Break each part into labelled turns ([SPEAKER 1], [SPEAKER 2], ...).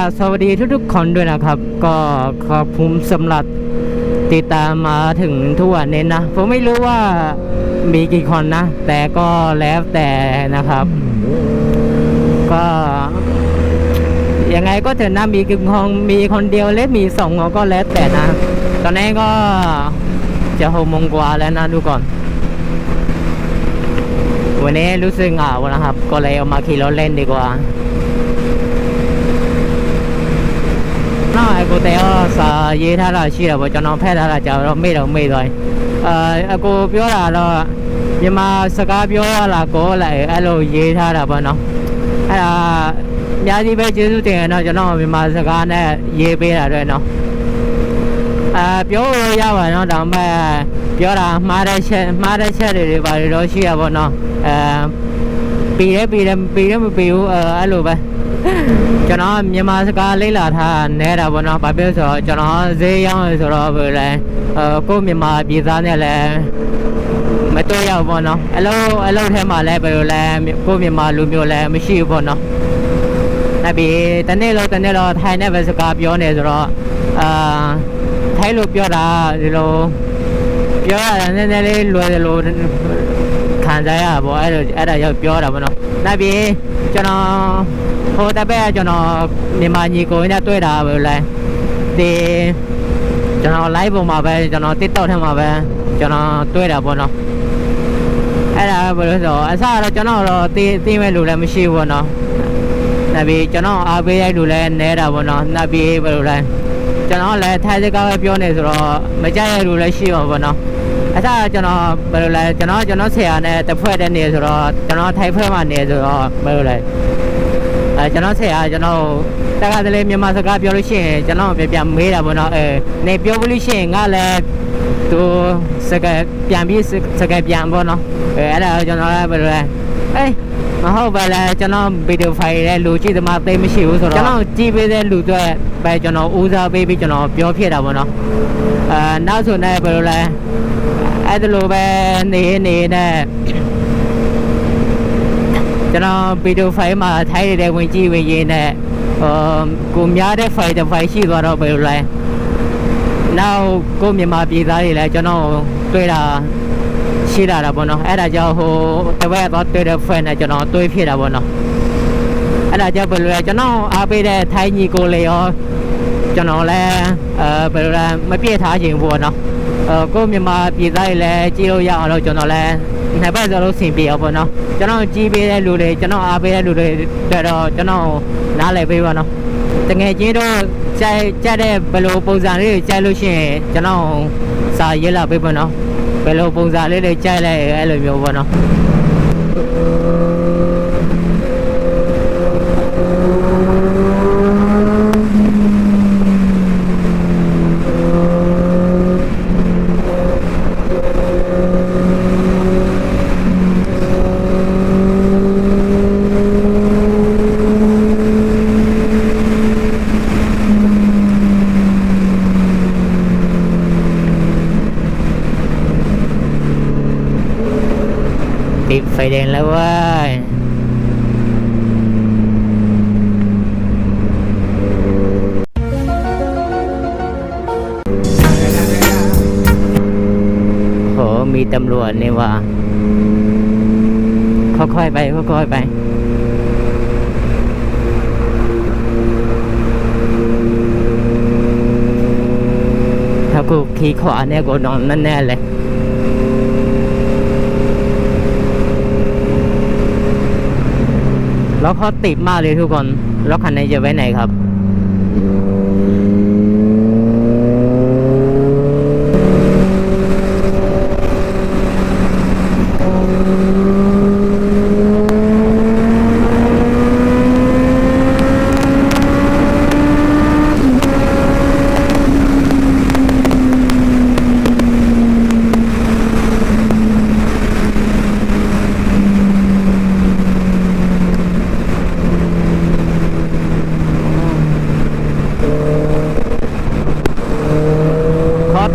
[SPEAKER 1] ราบสวัสดีทุกๆคนด้วยนะครับ ก็ขอบคุณสำหรับติดตามมาถึงทุกวันนี้นะ ผมไม่รู้ว่ามีกี่คนนะ แต่ก็แล้วแต่นะครับ ก็ยังไงก็เถอะนะมีกี่คนมีคนเดียวหรือมีสองก็แล้วแต่นะ ตอนนี้ก็จะหกโมงกว่าแล้วนะทุกคนวันนี้รู้สึกเหงานะครับ ก็เลยเอามาขี่รถเล่นดีกว่า နောက်အကိုတဲရောစာရေးထားတာရှိတာပေါ့ကျွန်တော်ဖက်ထားတာကြာတော့မေ့တော့မေ့သွားအာအကိုပြောတာတော့မြန်မာစကားပြောရလားကောလားအဲ့လိုရေးထားတာပေါ့နော်အဲ့ဒါအများကြီးပဲကျေးဇူးတင်ရတော့ကျွန်တော်မြန်မာစကားနဲ့ရေးပေးတာတော့နော်အာပြောလို့ရပါတော့ဒါမှပြောတာမှားတဲ့ချက်မှားတဲ့ချက်တွေတွေပါတော့ရှိရပါတော့အဲပေးရပေးရပေးရမပေးဘူးအဲ့လိုပဲ ကျွန်တော်မြန်မာစကားလေ့လာထားနေတာပေါ့နော်။ဘာဖြစ်လို့ဆိုတော့ကျွန်တော်ဈေးရောင်းရဆိုတော့ဘယ်လဲအဲကိုယ့်မြန်မာပြည်သားနဲ့လည်းမတွေ့ရဘူးပေါ့နော်။အလုံးအလုံးထဲမှာလည်းဘယ်လိုလဲကိုယ့်မြန်မာလူမျိုးလည်းမရှိဘူးပေါ့နော်။နောက်ပြီးတနေ့လုံးတနေ့လုံးထိုင်နဲ့ပဲစကားပြောနေဆိုတော့အာထိုင်လို့ပြောတာဒီလိုပြောရတာနည်းနည်းလေးလွယ်တယ်လို့ခံစားရတာပေါ့အဲ့လိုအဲ့ဒါရောက်ပြောတာပေါ့နော်။နောက်ပြီးကျွန်တော် ဟိုတပည့်ကကျွန်တော်မြန်မာညီကိုနဲ့တွေ့တာပဲလဲဒီကျွန်တော် live ပေါ်မှာပဲကျွန်တော် TikTok ထဲမှာပဲကျွန်တော်တွေ့တာပေါ့နော်အဲ့ဒါဘယ်လိုဆိုအစတော့ကျွန်တော်တော့သိသိမဲ့လူလည်းမရှိဘူးပေါ့နော်နောက်ပြီးကျွန်တော်အားပေးရိုက်လူလည်းနဲတာပေါ့နော်နောက်ပြီးဘယ်လိုလဲကျွန်တော်လည်းထိုင်စကားပဲပြောနေဆိုတော့မကြိုက်ရလူလည်းရှိပါပေါ့နော်အစကျွန်တော်ဘယ်လိုလဲကျွန်တော်ကျွန်တော်ဆရာနဲ့တစ်ဖွဲ့တည်းနေဆိုတော့ကျွန်တော်ထိုင်ဖွဲ့မှာနေဆိုတော့ဘယ်လိုလဲ အဲကျွန်တော်ဆရာကျွန်တော်တက္ကသိုလ်မြန်မာစကားပြောလို့ရှိရင်ကျွန်တော်ပြန်ပြန်မေးတာပေါ့နော်အဲနေပြောလို့ရှိရင်ငါလည်းသူစကားပြန်ပြီးစကားပြန်ပေါ့နော်အဲအဲ့ဒါကျွန်တော်လည်းဘယ်လိုလဲအေးမဟုတ်ပါလားကျွန်တော်ဗီဒီယိုဖိုင်ရဲ့လူကြည့်သမားသိမရှိဘူးဆိုတော့ကျွန်တော်ကြည့်ပေးတဲ့လူတွေပဲကျွန်တော်ဦးစားပေးပြီးကျွန်တော်ပြောဖြစ်တာပေါ့နော်အဲနောက်ဆိုနေဘယ်လိုလဲအဲ့ဒါလိုပဲနေနေနဲ့ ကျွန်တော်ဗီဒီယိုဖိုင်မှာထိုင်းရတဲ့ဝင်ကြည့်ဝင်ရင်းနဲ့ဟိုကိုများတဲ့ဖိုင်တစ်ဖိုင်ရှိသွားတော့ဘယ်လိုလဲနောက်ကိုမြန်မာပြည်သားတွေလည်းကျွန်တော်တွေ့တာရှိလာတာပေါ့နော်အဲ့ဒါကြောင့်ဟိုတပည့်တော့တွေ့တဲ့ friend နဲ့ကျွန်တော်တွေ့ဖြစ်တာပေါ့နော်အဲ့ဒါကြောင့်ဘယ်လိုလဲကျွန်တော်အားပေးတဲ့ထိုင်းညီကိုလေရောကျွန်တော်လည်းအဲဘယ်လိုလဲမပြည့်ထားခြင်းပေါ့နော်အဲကိုမြန်မာပြည်သားတွေလည်းကြည့်လို့ရအောင်လို့ကျွန်တော်လည်းနှစ်ပတ်စလုံးဆင်ပြေအောင်ပေါ့နော် ကျွန်တော်ကြည့်ပေးတဲ့လူတွေကျွန်တော်အားပေးတဲ့လူတွေတွေ့တော့ကျွန်တော်နားလည်ပေးပါနော်တကယ်ချင်းတော့ကြိုက်ကြက်တဲ့ဘယ်လိုပုံစံလေးတွေကြိုက်လို့ရှိရင်ကျွန်တော်စာရေးလာပေးပါနော်ဘယ်လိုပုံစံလေးတွေကြိုက်လဲအဲ့လိုမျိုးပေါ့နော် ติดไฟแดงแล้วเว้ยโหมีตำรวจนี่ว่ะค่อยๆไปค่อยๆไปถ้ากูขี่ขวาเนี่ยกูนอนนั่นแน่เลย แล้วเขาติดมากเลยทุกคน แล้วคันนี้จะไว้ไหนครับ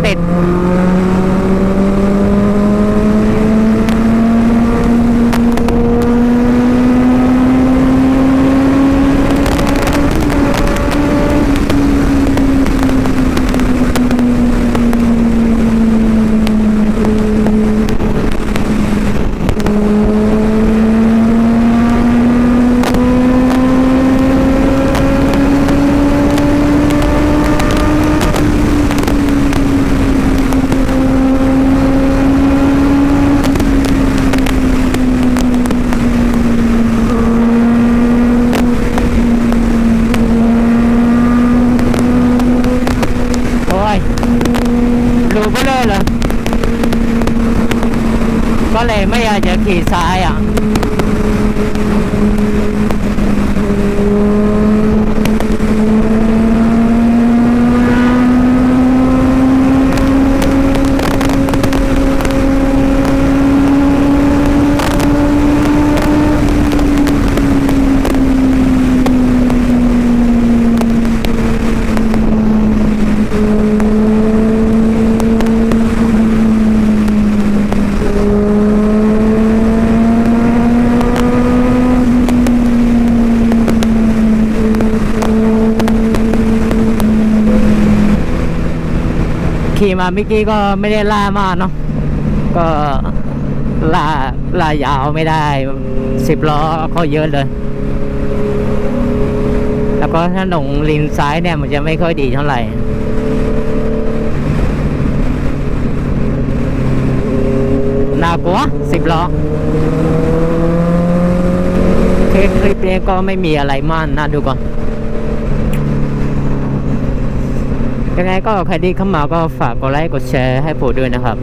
[SPEAKER 1] State. ก็เลยไม่อยากจะขี่ซ้ายอะ ขี่มาเมื่อกี้ก็ไม่ได้ล่ามากเนาะก็ล่าล่ายาวไม่ได้สิบล้อเขาเยอะเลย แล้วก็ถนนลินซ้ายเนี่ยมันจะไม่ค่อยดีเท่าไหร่น่ากลัวสิบล้อคลิปคลิปนี้ก็ไม่มีอะไรมากนะดูก่อน ยังไงก็ใครที่เข้ามาก็ฝากกดไลค์กดแชร์ให้ผมด้วยนะครับ